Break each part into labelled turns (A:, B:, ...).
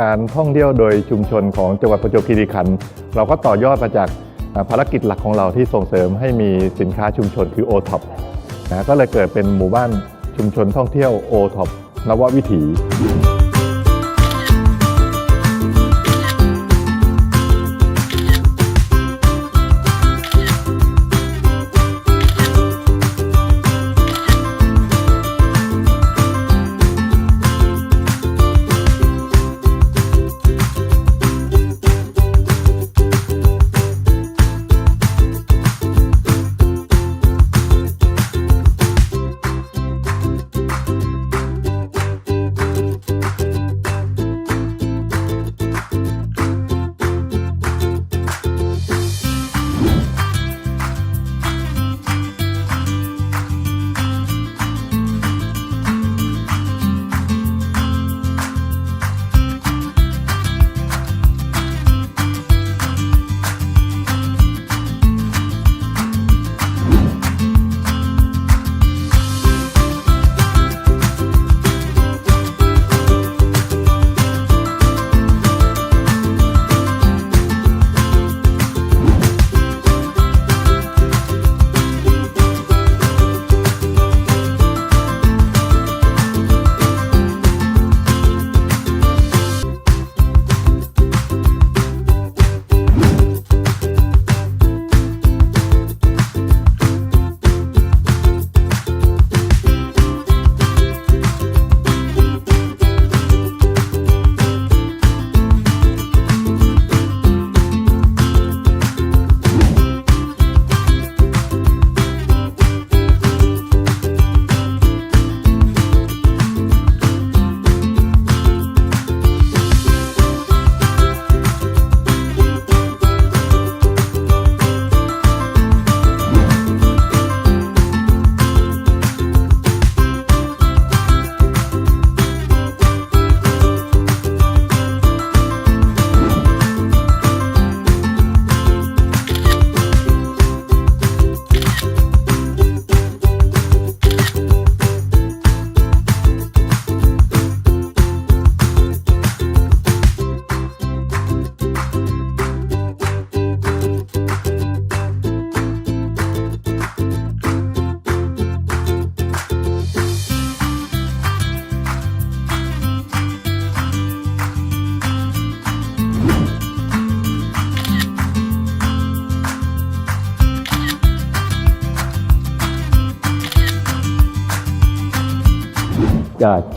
A: การท่องเที่ยวโดยชุมชนของจังหวัดประจวบคีรีขันธ์เราก็ต่อยอดมาจากภารกิจหลักของเราที่ส่งเสริมให้มีสินค้าชุมชนคือ o t o p นะก็เลยเกิดเป็นหมู่บ้านชุมชนท่องเที่ยว o t o p นววิถี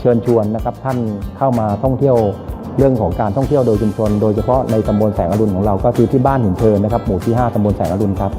B: เชิญชวนนะครับท่านเข้ามาท่องเที่ยวเรื่องของการท่องเที่ยวโดยชุมชน โดยเฉพาะในตำบลแสงอรุณของเราก็คือที่บ้านหินเชิญนะครับหมู่ที่ 5ตำบลแสงอรุณครับ